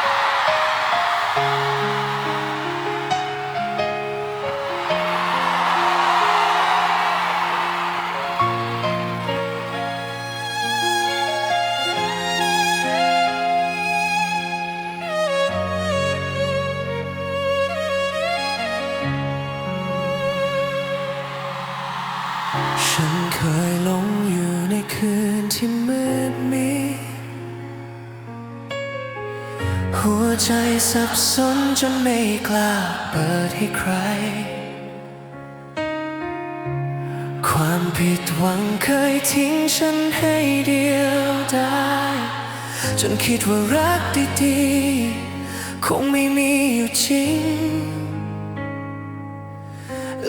ฉั ใจสับสนจนไม่กล้าเปิดให้ใคร ความผิดหวังเคยทิ้งฉันให้เดียวได้ จนคิดว่ารักดีๆ คงไม่มีอยู่จริง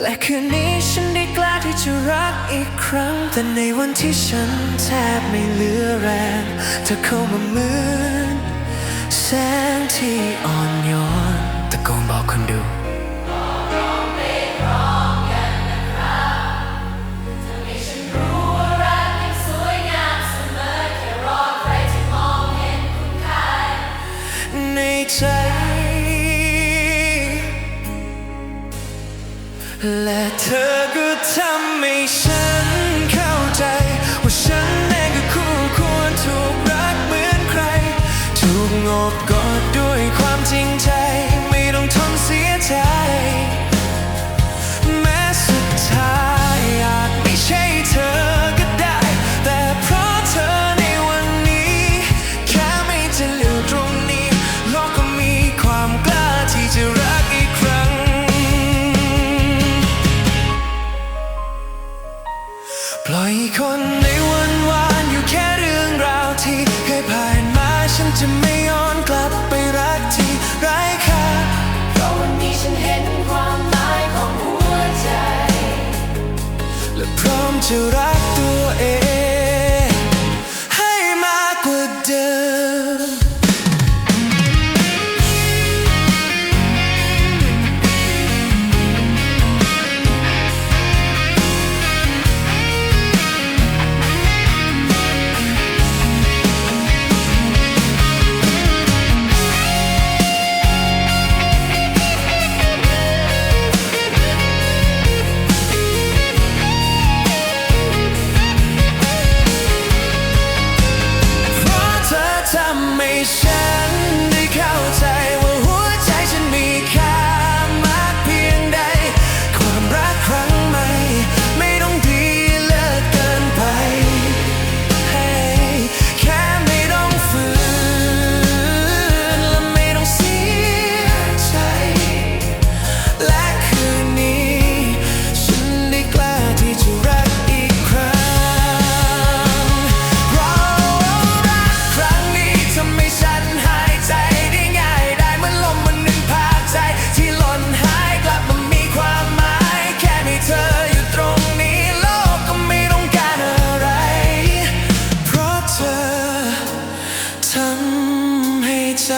และคืนนี้ฉันได้กล้าที่จะรักอีกครั้ง แต่ในวันที่ฉันแทบไม่เหลือแรงเธอเข้ามาเหมือน งที่อ่อนโยนตะโกนบอกคนดูในใจและเธอก็ทำให้ฉัน บกอดด้วยความจริงใจ ไม่ต้องทนเสียใจ แม้สุดท้ายอาจไม่ใช่เธอก็ได้ แต่เพราะเธอในวันนี้ แค่ไม่จะเหลือตรงนี้โลกก็มีความกล้าที่จะรักอีกครั้ง ปล่อยคนในวันวานอยู่แค่ และพร้อมจะรักตัวเอง ทำให้ใจ